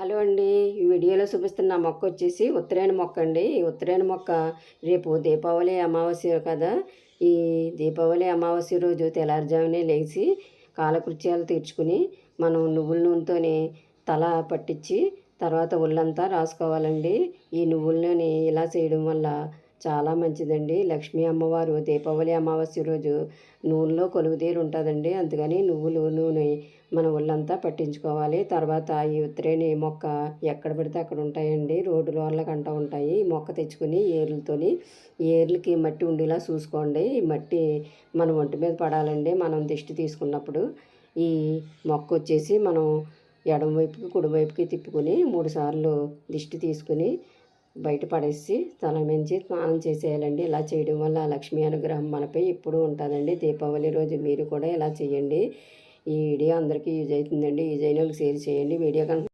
Hello అండి. ఈ వీడియోలో చూపిస్తున్న మొక్క వచ్చేసి ఉత్తరాయణ మొక్క అండి. ఈ ఉత్తరాయణ మొక్క రేపు దీపావళి అమావాస్య కదా. ఈ దీపావళి అమావాస్య రోజు తెల్లారుజామునే లేచి కాలకృత్యాలు తీర్చుకుని మనం నువ్వుల నూనెతోని తల పట్టించి తర్వాత ఒళ్ళంతా రాసుకోవాలండి. ఈ నువ్వుల నూనె ఇలా చేయడం వల్ల చాలా మంచిదండి. లక్ష్మీ అమ్మవారు దీపావళి అమావాస్య రోజు నూనెలో కొలుగుదీరు ఉంటుందండి. అందుకని నువ్వులు నూనె మన ఒళ్ళంతా పట్టించుకోవాలి. తర్వాత ఈ ఉత్తరేణి మొక్క ఎక్కడ పడితే అక్కడ ఉంటాయండి. రోడ్డు వాళ్ళకంటా ఉంటాయి. ఈ మొక్క తెచ్చుకుని ఏర్లతోని ఏర్లకి మట్టి ఉండేలా చూసుకోండి. ఈ మట్టి మన ఒంటి మీద పడాలండి. మనం దిష్టి తీసుకున్నప్పుడు ఈ మొక్క వచ్చేసి మనం ఎడమవైపుకి కుడివైపుకి తిప్పుకొని మూడు సార్లు దిష్టి తీసుకుని బయట పడేసి తల మించి స్నానం చేసేయాలండి. ఇలా చేయడం వల్ల లక్ష్మీ అనుగ్రహం మనపై ఎప్పుడూ ఉంటుందండి. దీపావళి రోజు మీరు కూడా ఇలా చేయండి. ఈ వీడియో అందరికీ యూజ్ అవుతుందండి. యూజ్ అయిన వాళ్ళకి షేర్ చేయండి. వీడియో కనుక